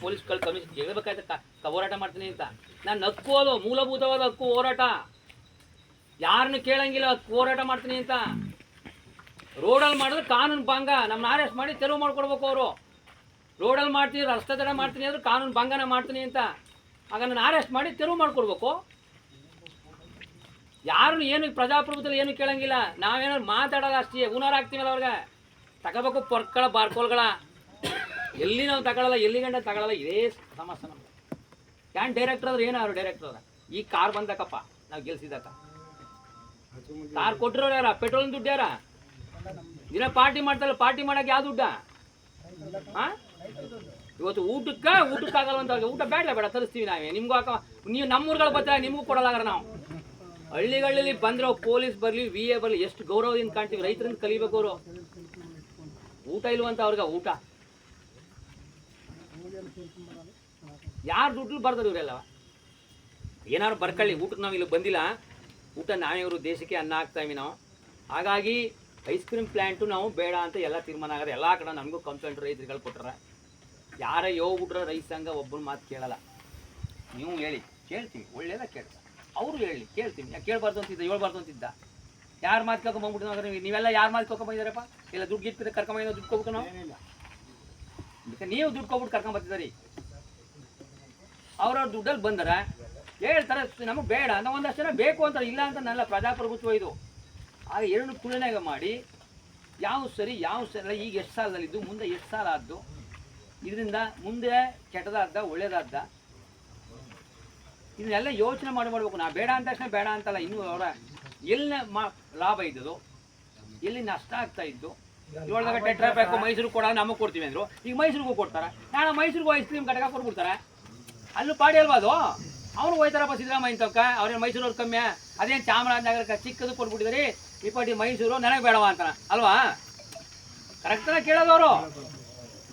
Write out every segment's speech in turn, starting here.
ಪೊಲೀಸ್ಗಳು commission ಹೇಳ್ಬೇಕಾಯ್ತಕ್ಕ ಹೋರಾಟ ಮಾಡ್ತೀನಿ ಅಂತ. ನಾನು ಅದು ಮೂಲಭೂತವಾದ ಹಕ್ಕು ಹೋರಾಟ. ಯಾರನ್ನು ಕೇಳಂಗಿಲ್ಲ, ಹಕ್ಕು ಹೋರಾಟ ಮಾಡ್ತೀನಿ ಅಂತ. ರೋಡಲ್ಲಿ ಮಾಡಿದ್ರೆ ಕಾನೂನು ಭಂಗ. ನಮ್ಮನ್ನ ಅರೆಸ್ಟ್ ಮಾಡಿ ತೆರವು ಮಾಡ್ಕೊಡ್ಬೇಕು ಅವರು. ರೋಡಲ್ಲಿ ಮಾಡ್ತೀನಿ, ರಸ್ತೆ ತಡ ಮಾಡ್ತೀನಿ ಅಂದ್ರೆ ಕಾನೂನು ಭಂಗನ ಮಾಡ್ತೀನಿ ಅಂತ. ಆಗ ನಾನು ಅರೆಸ್ಟ್ ಮಾಡಿ ತೆರವು ಮಾಡ್ಕೊಡ್ಬೇಕು. ಯಾರು ಏನು ಪ್ರಜಾಪ್ರಭುತ್ವದಲ್ಲಿ ಏನು ಕೇಳಂಗಿಲ್ಲ. ನಾವೇನಾದ್ರು ಮಾತಾಡಲ್ಲ ಅಷ್ಟೇ. ಉನಾರ ಹಾಕ್ತೀವಲ್ಲ ಅವ್ರಿಗೆ. ತಗೋಬೇಕು ಪೊರ್ಕಳ, ಬಾರ್ಕೋಲ್ಗಳ. ಎಲ್ಲಿ ನಾವು ತಗೊಳ್ಳಲ್ಲ ಎಲ್ಲಿ ಗಂಡ ತಗೊಳ್ಳಲ್ಲ ಇದೇ ಸಮಸ್ಯೆ ನಮ್ಗೆ ಯಾನ್ ಡೈರೆಕ್ಟರ್ ಆದ್ರೆ ಏನು ಡೈರೆಕ್ಟರ್ ಅದ ಈ ಕಾರ್ ಬಂದಕ್ಕಪ್ಪ ನಾವು ಗೆಲ್ಸಿದಕ್ಕ ಕಾರ್ ಕೊಟ್ಟಿರೋರು ಯಾರ? ಪೆಟ್ರೋಲ್ ದುಡ್ಡು ಯಾರ? ದಿನ ಪಾರ್ಟಿ ಮಾಡ್ತಲ್ಲ ಪಾರ್ಟಿ ಮಾಡಕ್ಕೆ ಯಾವ ದುಡ್ಡ? ಹಾ ಇವತ್ತು ಊಟಕ್ಕೆ ಊಟಕ್ಕಾಗಲ್ಲ ಅಂತ ಊಟ ಬೇಡ ಬೇಡ, ತರಿಸ್ತೀವಿ ನಾವೇ. ನಿಮ್ಗೂ ಹಾಕ, ನೀವು ನಮ್ಮೂರ್ಗಳು ಬರ್ತಾರೆ, ನಿಮಗೂ ಕೊಡಲಾಗ್ರ ನಾವು. ಹಳ್ಳಿಗಳಲ್ಲಿ ಬಂದ್ರೆ ಪೊಲೀಸ್ ಬರಲಿ ವಿ ಎ ಬರಲಿ, ಎಷ್ಟು ಗೌರವದಿಂದ ಕಾಣ್ತೀವಿ. ರೈತರಿಂದ ಕಲಿಬೇಕು ಅವರು. ಊಟ ಇಲ್ವಂತ ಅವ್ರಿಗೆ ಊಟ. ಯಾರು ದುಡ್ಡು ಬರ್ತಾರೆ ಇವರೆಲ್ಲ? ಏನಾದ್ರು ಬರ್ಕೊಳ್ಳಿ, ಊಟಕ್ಕೆ ನಾವು ಇಲ್ಲಿ ಬಂದಿಲ್ಲ. ಊಟ ನಾವೇ ಇವರು ದೇಶಕ್ಕೆ ಅನ್ನ ಹಾಕ್ತಾ ಇವಿ ನಾವು. ಹಾಗಾಗಿ ಐಸ್ ಕ್ರೀಮ್ ಪ್ಲ್ಯಾಂಟು ನಾವು ಬೇಡ ಅಂತ ಎಲ್ಲ ತೀರ್ಮಾನ ಆಗದೆ ಎಲ್ಲ ಕಡೆ ನಮಗೂ ಕಂಪ್ಲೇಂಟ್ ರೈತರುಗಳು ಕೊಟ್ಟರೆ ಯಾರೇ ಹೋಗ್ಬಿಟ್ರೆ ರೈಸ್ ಹಂಗ ಒಬ್ಬನ ಮಾತು ಕೇಳಲ್ಲ. ನೀವು ಹೇಳಿ ಕೇಳ್ತೀವಿ ಒಳ್ಳೇದ ಕೇಳ್ತೀವಿ ಅವರು ಹೇಳಿ ಕೇಳ್ತೀವಿ ಯಾಕೆ ಕೇಳಬಾರ್ದು ಅಂತಿದ್ದ, ಹೇಳ್ಬಾರ್ದು ಅಂತಿದ್ದ? ಯಾರು ಮಾತು ಕರ್ಕೊಂಬಂದ್ಬಿಟ್ಟು ನಾವು ನೀವೆಲ್ಲ ಯಾರು ಮಾತು ಕರ್ಕೊಂಬಂದಿದ್ದಾರಪ್ಪ ಇಲ್ಲ ದುಡ್ಡು ಗಿಟ್ಟು ಕರ್ಕೊಂಬಂದಿದ್ದ ದುಡ್ಡು ಕೊಡ್ಬೇಕು ನಾವು? ನೀವು ದುಡ್ಡು ಕೊಟ್ಬಿಟ್ಟು ಕರ್ಕೊಂಬರ್ತಿದ್ದೀರಿ ಅವ್ರವ್ರ ದುಡ್ಡಲ್ಲಿ ಬಂದರ ಹೇಳ್ತಾರೆ, ನಮಗೆ ಬೇಡ ಅಂತ ಒಂದಷ್ಟು ಜನ ಬೇಕು ಅಂತ ಇಲ್ಲ ಅಂತ ನಲ್ಲ ಪ್ರಜಾಪ್ರಭುತ್ವ ಇದು. ಆಗ ಎರಡು ತುಲನೆಗೆ ಮಾಡಿ, ಯಾವ ಸರಿ ಯಾವ ಸರಿ ಈಗ ಎಷ್ಟು ಸಾಲದಲ್ಲಿದ್ದು ಮುಂದೆ ಎಷ್ಟು ಸಾಲ ಆದ್ದು? ಇದರಿಂದ ಮುಂದೆ ಕೆಟ್ಟದಾದ್ದ ಒಳ್ಳೇದಾದ್ದ ಇದನ್ನೆಲ್ಲ ಯೋಚನೆ ಮಾಡಿ ಮಾಡ್ಬೇಕು. ನಾ ಬೇಡ ಅಂದ ತಕ್ಷಣ ಬೇಡ ಅಂತಲ್ಲ, ಇನ್ನೂ ಅವರ ಎಲ್ಲಿನ ಮಾ, ಲಾಭ ಇದ್ದದು ಎಲ್ಲಿ ನಷ್ಟ ಆಗ್ತಾ ಇದ್ದು ಏಳ್ದಾಗ ಟೆಟ್ರಾ ಪ್ಯಾಕ್ ಮೈಸೂರು ಕೊಡ ನಮಗೆ ಕೊಡ್ತೀವಿ ಅಂದ್ರು. ಈಗ ಮೈಸೂರಿಗೂ ಕೊಡ್ತಾರೆ? ನಾಳೆ ಮೈಸೂರಿಗೂ ಐಸ್ ಕ್ರೀಮ್ ಘಟಕ ಕೊಟ್ಬಿಡ್ತಾರೆ ಅಲ್ಲೂ ಪಾಡಿ ಅಲ್ವಾ ಅದು? ಅವ್ರು ಹೋಯ್ತಾರಪ್ಪ ಸಿದ್ದರಾಮಯ್ಯ ತಕ್ಕ ಅವ್ರೇನು ಮೈಸೂರವ್ರು ಕಮ್ಮಿ? ಅದೇನು ಚಾಮರಾಜನಗರಕ್ಕೆ ಚಿಕ್ಕದು ಕೊಟ್ಬಿಟ್ಟಿದ್ರಿ? ಈ ಪಾಟಿ ಮೈಸೂರು ನನಗೆ ಬೇಡವಾ ಅಂತಾನ ಅಲ್ವಾ? ಕರೆಕ್ಟಾಗಿ ಕೇಳೋದವರು?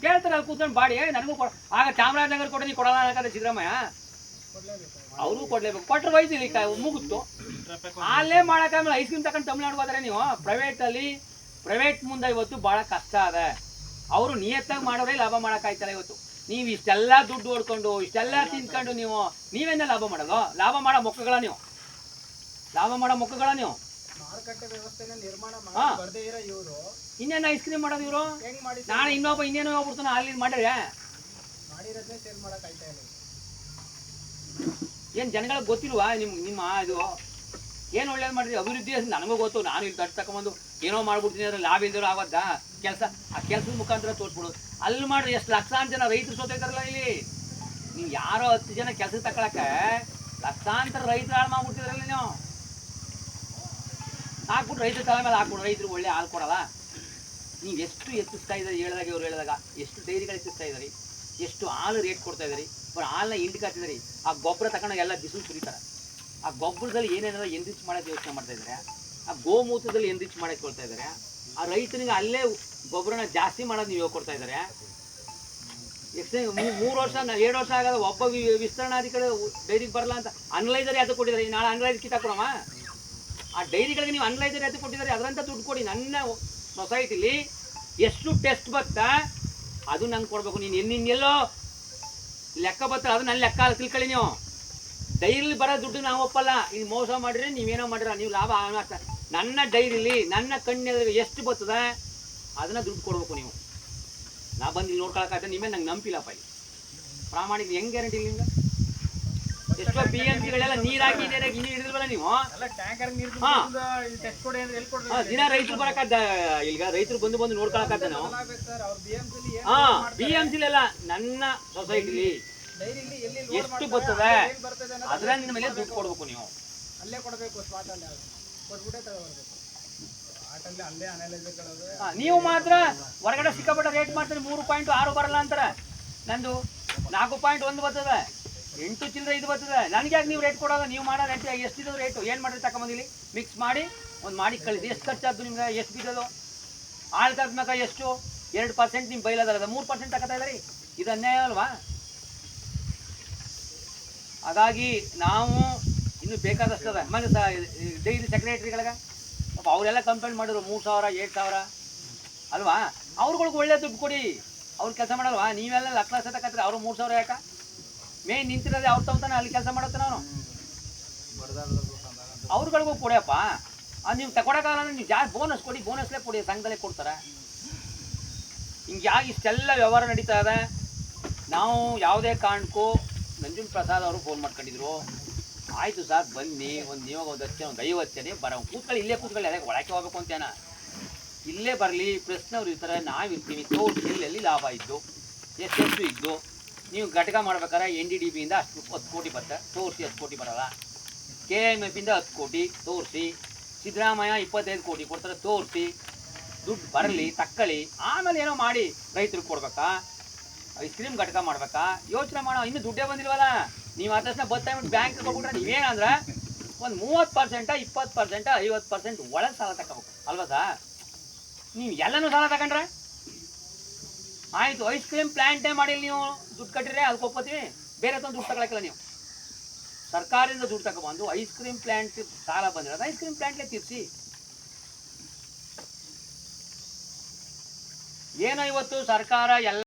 ಕೇಳ್ತಾರೆ ಅಲ್ಲಿ ಕೂತ್ಕೊಂಡು ಬಾಡಿ ನನಗೂ ಕೊಡ ಆಗ ಚಾಮರಾಜನಗರ ಕೊಡ ನೀ ಕೊಡಲ್ಲ ಅನ್ನಕಂದ್ರೆ ಸಿದ್ದರಾಮಯ್ಯ? ಅವ್ರಿಗೂ ಕೊಡ್ಲೇಬೇಕು. ಕೊಟ್ಟರು ವಯಸ್ಸಿಲ್ಲ ಮುಗಿಸ್ತು ಅಲ್ಲೇ ಮಾಡೋಕ್ಕಾಗಲ್ಲ ಐಸ್ ಕ್ರೀಮ್ ತಗೊಂಡು ತಮಿಳ್ನಾಡು ಹೋದ್ರೆ ನೀವು? ಪ್ರೈವೇಟಲ್ಲಿ ಪ್ರೈವೇಟ್ ಮುಂದೆ ಇವತ್ತು ಭಾಳ ಕಷ್ಟ ಅದ. ಅವರು ನಿಯತ್ತಾಗಿ ಮಾಡೋರೇ ಲಾಭ ಮಾಡೋಕ್ಕಾಯ್ತಲ್ಲ ಇವತ್ತು. ನೀವು ಇಷ್ಟೆಲ್ಲ ದುಡ್ಡು ಹೊಡ್ಕೊಂಡು ಇಷ್ಟೆಲ್ಲ ತಿನ್ಕೊಂಡು ನೀವು ನೀವೇನೇ ಲಾಭ ಮಾಡೋದು? ಲಾಭ ಮಾಡೋ ಮೊಕ್ಕಗಳ ನೀವು. ಲಾಭ ಮಾಡೋ ಮೊಕ್ಕಗಳ ನೀವು. ಮಾರುಕಟ್ಟೆ ವ್ಯವಸ್ಥೆನ ನಿರ್ಮಾಣ ಹಾ. ಬರ್ದೇ ಇರೋ ಇವರು. ಇನ್ನೇನು ಐಸ್ ಕ್ರೀಮ್ ಮಾಡೋದು ಇವರು? ನಾಳೆ ಇನ್ನೊಬ್ಬ ಇನ್ನೇನೋ ಹೋಗ್ಬಿಡ್ತಾನೆ ಅಲ್ಲಿ ಮಾಡಿದ್ರೆ? ಏನು ಜನಗಳಿಗೆ ಗೊತ್ತಿಲ್ವಾ? ನಿಮ್ಮ ನಿಮ್ಮ ಇದು ಏನು ಒಳ್ಳೇದು ಮಾಡಿದ್ರಿ? ಅಭಿವೃದ್ಧಿ ನನಗೂ ಗೊತ್ತು. ನಾನು ಇಲ್ಲಿ ದಟ್ಟ ತಗೊಂಬಂದು ಏನೋ ಮಾಡ್ಬಿಡ್ತೀನಿ ಅದ್ರಲ್ಲಿ ಲಾಭ ಇಲ್ದಿರೋ ಆಗೋದ ಕೆಲಸ, ಆ ಕೆಲಸದ ಮುಖಾಂತರ ತೋರಿಸ್ಬಿಡೋದು ಅಲ್ಲಿ ಮಾಡ್ರಿ, ಎಷ್ಟು ಲಕ್ಷಾಂತರ ಜನ ರೈತರು ಸೋತೈತಾರಲ್ಲ ಇಲ್ಲಿ? ನೀವು ಯಾರೋ ಹತ್ತು ಜನ ಕೆಲಸ ತಗೊಳಕ್ಕೆ ಲಕ್ಷಾಂತರ ರೈತರು ಹಾಳು ಮಾಡ್ಬಿಡ್ತಿದ್ರಲ್ಲ ನೀವು? ಹಾಕ್ಬಿಟ್ಟು ರೈತರ ತಲೆ ಮೇಲೆ ಹಾಕ್ಬಿಡು ರೈತರು ಒಳ್ಳೆ ಹಾಲು ಕೊಡಲ್ಲ. ನೀವು ಎಷ್ಟು ಎತ್ತಿಸ್ತಾ ಇದ್ದಾರೆ ಹೇಳಿದಾಗ ಇವ್ರು ಹೇಳಿದಾಗ? ಎಷ್ಟು ಡೈರಿಗಳು ಎತ್ತಿಸ್ತಾ ಇದ್ದಾರೆ? ಎಷ್ಟು ಹಾಲು ರೇಟ್ ಕೊಡ್ತಾ ಇದ್ದಾರೆ? ಬರೀ ಹಾಲನ್ನ ಹಿಂಡಿ ಹಾಕ್ತಿದ್ದಾರೆ ಆ ಗೊಬ್ಬರ ತಗೊಂಡಾಗ ಎಲ್ಲ ಬಿಸಿಲು ಸುರಿತಾರೆ. ಆ ಗೊಬ್ಬರದಲ್ಲಿ ಏನೇನೆಲ್ಲ ಎಂದಿಸ್ ಮಾಡೋದು ಯೋಚನೆ ಮಾಡ್ತಾ ಇದ್ದಾರೆ? ಆ ಗೋಮೂತ್ರದಲ್ಲಿ ಎನ್ರಿಚ್ ಮಾಡಕ್ಕೆ ಕೊಡ್ತಾ ಇದ್ದಾರೆ ಆ ರೈತನಿಗೆ ಅಲ್ಲೇ ಗೊಬ್ಬರನ ಜಾಸ್ತಿ ಮಾಡೋದು ನೀವು ಕೊಡ್ತಾ ಇದ್ದಾರೆ ಮೂರ್ ವರ್ಷ ಎರಡು ವರ್ಷ ಆಗದ ಒಬ್ಬ ವಿಸ್ತರಣಾಧಿಕಾರಿ ಡೈರಿಗೆ ಬರಲ್ಲ ಅಂತ ಅನಲೈಸರ್ ಯಾತ ಕೊಟ್ಟಿದ್ದಾರೆ. ನಾಳೆ ಅನಲೈಸ್ ಕಿತ್ತಾಕೊಡಮ್ಮ ಆ ಡೈರಿಗಳಿಗೆ ನೀವು ಅನಲೈಸರ್ ಯಾತ ಕೊಟ್ಟಿದ್ದಾರೆ. ಅದರಂತ ದುಡ್ಡು ಕೊಡಿ. ನನ್ನ ಸೊಸೈಟಿಲಿ ಎಷ್ಟು ಟೆಸ್ಟ್ ಬತ್ತಾ, ಅದು ನಂಗೆ ಕೊಡಬೇಕು. ನೀನು ಇನ್ನಿನ್ನೆಲ್ಲೋ ಲೆಕ್ಕ ಬತ್ತ ಅದು ನನ್ನ ಲೆಕ್ಕ ತಿಳ್ಕೊಳ್ಳಿ ನೀವು. ಡೈರಿಲಿ ಬರೋ ದುಡ್ಡು ನಾವು ಒಪ್ಪಲ್ಲ. ಇದು ಮೋಸ ಮಾಡಿದ್ರೆ ನೀವೇನೋ ಮಾಡಿರ ನೀವು ಲಾಭ ಆಗಲ್ಲ. ನನ್ನ ಡೈರಿಲಿ ನನ್ನ ಕಣ್ಣೆದುರಿಗೆ ಎಷ್ಟು ಬರ್ತದೆ ಅದನ್ನ ದುಡ್ಡು ಕೊಡ್ಬೇಕು ನೀವು. ನಾ ಬಂದು ಇಲ್ಲಿ ನೋಡ್ಕೊಳಕ್ಕಾಗ್ತದೆ ನಿಮ್ಮೇ ನಂಗೆ ನಂಬಿಲ್ಲಪ್ಪ ಇಲ್ಲಿ. ಪ್ರಾಮಾಣಿಕ ಹೆಂಗ್ ಗ್ಯಾರಂಟಿ ನಿಮ್ಗೆ ಎಷ್ಟೋ ಬಿ ಎಂ ಸಿಗಳೆಲ್ಲ ನೀರು ಹಾಕಿ ನೀರು ಹಿಡಿದ್ರಲ್ಲ ನೀವು? ದಿನ ರೈತರು ಬರಕಾದ ಈಗ ರೈತರು ಬಂದು ಬಂದು ನೋಡ್ಕೊಳಕ್ಕಾದ ನಾವು. ಹಾ ಬಿ ಎಂ ಸಿಲೆಲ್ಲ ನನ್ನ ಸೊಸೈಟಿಲಿ ಎಷ್ಟು ಬರ್ತದೆ? ಅದರ ಮೇಲೆ ದುಡ್ಡು ಕೊಡ್ಬೇಕು ನೀವು. ಅಲ್ಲೇ ಕೊಡಬೇಕು ಸ್ಪಾಟ್ ಅಲ್ಲಿ ಕೊಟ್ಬಿಟ್ಟೆ ನೀವು ಮಾತ್ರ ಹೊರಗಡೆ ಸಿಕ್ಕಾಪಟ್ಟೆ ರೇಟ್ ಮಾಡ್ತಾರೆ ಮೂರು ಪಾಯಿಂಟ್ ಆರು ಬರಲ್ಲ ಅಂತಾರೆ. ನಂದು ನಾಲ್ಕು ಪಾಯಿಂಟ್ ಒಂದು ಬರ್ತದೆ ಎಂಟು ಚಿಲ್ಲರೆ ಇದು ಬರ್ತದೆ. ನನಗೆ ಯಾಕೆ ನೀವು ರೇಟ್ ಕೊಡೋದು ನೀವು ಮಾಡೋ ರೇಟ್ ಎಷ್ಟಿದೆ ರೇಟು ಏನು ಮಾಡಿರಿ ತಗೊಂಬಂದಿಲ್ಲಿ ಮಿಕ್ಸ್ ಮಾಡಿ ಒಂದು ಮಾಡಿ ಕಳಿಸಿ. ಎಷ್ಟು ಖರ್ಚಾದ್ದು ನಿಮ್ಗೆ? ಎಷ್ಟು ಬಿದ್ದದು ಆಳ್ತಾದ ತಗ್ಮಕ ಎಷ್ಟು? ಎರಡು ಪರ್ಸೆಂಟ್ ನಿಮ್ಮ ಬೈಲದ ಮೂರು ಪರ್ಸೆಂಟ್ ತಗೋತಾ ಇದ್ದಾರೆ? ಇದು ಅನ್ಯಾಯ ಅಲ್ವಾ? ಹಾಗಾಗಿ ನಾವು ಇನ್ನು ಬೇಕಾದಷ್ಟು ಅದ. ಸ ಡೈಲಿ ಸೆಕ್ರೆಟರಿಗಳಿಗೆ ಅವರೆಲ್ಲ ಕಂಪ್ಲೇಂಟ್ ಮಾಡಿದ್ರು, ಮೂರು ಸಾವಿರ, ಏಳು ಸಾವಿರ. ಅಲ್ವಾ? ಅವ್ರುಗಳ್ಗೆ ಒಳ್ಳೆ ದುಡ್ಡು ಕೊಡಿ. ಅವ್ರು ಕೆಲಸ ಮಾಡಲ್ವಾ? ನೀವೆಲ್ಲ ಲಕ್ಷ ಲಕ್ಷ ತಕತ್ರಿ ಅವ್ರು ಮೂರು ಸಾವಿರ ಯಾಕ? ಮೇನ್ ನಿಂತಿರೋದೇ ಅವ್ರು ತಗೊತಾನೆ ಅಲ್ಲಿ ಕೆಲಸ ಮಾಡತ್ತಾನ ಅವನು ಅವ್ರುಗಳಿಗೂ ಕೊಡಿಯಪ್ಪ. ಅದು ನೀವು ತಗೊಳಕ್ಕಾಗಲ್ಲ ನೀವು ಜಾಸ್ತಿ ಬೋನಸ್ ಕೊಡಿ ಬೋನಸ್ಲೇ ಕೊಡಿ, ಸಂಘದಲ್ಲೇ ಕೊಡ್ತಾರೆ. ಹಿಂಗೆ ಯಾಕೆ ಇಷ್ಟೆಲ್ಲ ವ್ಯವಹಾರ ನಡೀತಾ ಇದೆ. ನಾವು ಯಾವುದೇ ಕಾರಣಕ್ಕೂ ನಂಜುನ್ ಪ್ರಸಾದ್ ಅವರು ಫೋನ್ ಮಾಡ್ಕೊಂಡಿದ್ರು. ಆಯಿತು ಸರ್, ಬನ್ನಿ, ಒಂದು ನೀವು ಒಂದು ಹತ್ತು ಒಂದು ಐವತ್ತು ಬರೋ. ಕೂತ್ಕೊಳ್ಳಿ, ಇಲ್ಲೇ ಕೂತ್ಕೊಳ್ಳಿ ಅದಕ್ಕೆ ಒಳಕ್ಕೆ ಹೋಗ್ಬೇಕು ಅಂತೇನ ಇಲ್ಲೇ ಬರಲಿ ಪ್ರಶ್ನವ್ರು ಇರ್ತಾರೆ ನಾವಿರ್ತೀವಿ ತೋರಿಸಿ ಎಲ್ಲಿ ಲಾಭ ಇದ್ದು? ಎಷ್ಟು ಇದ್ದು? ನೀವು ಘಟಕ ಮಾಡ್ಬೇಕಾದ್ರೆ ಎನ್ ಡಿ ಡಿ ಬಿಯಿಂದ ಅಷ್ಟು ಹತ್ತು ಕೋಟಿ ಬರುತ್ತೆ. ತೋರಿಸಿ ಹತ್ತು ಕೋಟಿ ಬರಲ್ಲ. ಕೆ ಎಂ ಎಫ್ ಇಂದ ಹತ್ತು ಕೋಟಿ, ತೋರಿಸಿ. ಸಿದ್ದರಾಮಯ್ಯ ಇಪ್ಪತ್ತೈದು ಕೋಟಿ ಕೊಡ್ತಾರೆ, ತೋರಿಸಿ. ದುಡ್ಡು ಬರಲಿ, ತಕ್ಕಳಿ. ಆಮೇಲೆ ಏನೋ ಮಾಡಿ ರೈತರಿಗೆ ಕೊಡ್ಬೇಕಾ? ಐಸ್ ಕ್ರೀಮ್ ಘಟಕ ಮಾಡ್ಬೇಕಾ? ಯೋಚನೆ ಮಾಡೋ, ಇನ್ನೂ ದುಡ್ಡೇ ಬಂದಿಲ್ವಲ್ಲ? ನೀವು ಆ ತಕ್ಷಣ ಬತ್ತ ಬ್ಯಾಂಕ್ ಹೋಗ್ಬಿಟ್ರೆ ನೀವೇನಂದ್ರೆ ಒಂದು ಮೂವತ್ತು ಪರ್ಸೆಂಟ ಇಪ್ಪತ್ತು ಪರ್ಸೆಂಟ ಐವತ್ತು ಪರ್ಸೆಂಟ್ ಒಳಗೆ ಸಾಲ ತಗೋಬೇಕು. ಅಲ್ವಾ ಸಾ? ನೀವು ಎಲ್ಲನೂ ಸಾಲ ತಗೊಂಡ್ರೆ? ಆಯಿತು, ಐಸ್ ಕ್ರೀಮ್ ಪ್ಲ್ಯಾಂಟೇ ಮಾಡಿ ನೀವು. ದುಡ್ಡು ಕಟ್ಟಿದ್ರೆ ಅದಕ್ಕೆ ಒಪ್ಪತ್ತೀವಿ ಬೇರೆ ತಂದು ದುಡ್ಡು ತಗೊಳಕಿಲ್ಲ ನೀವು. ಸರ್ಕಾರದಿಂದ ದುಡ್ಡು ತಗೊಬಂದು ಐಸ್ ಕ್ರೀಮ್ ಪ್ಲ್ಯಾಂಟ್ ಸಾಲ ಬಂದಿರೋದು ಐಸ್ ಕ್ರೀಮ್ ಪ್ಲ್ಯಾಂಟ್ಲೇ ತೀರಿಸಿ. ಏನೋ ಇವತ್ತು ಸರ್ಕಾರ ಎಲ್ಲ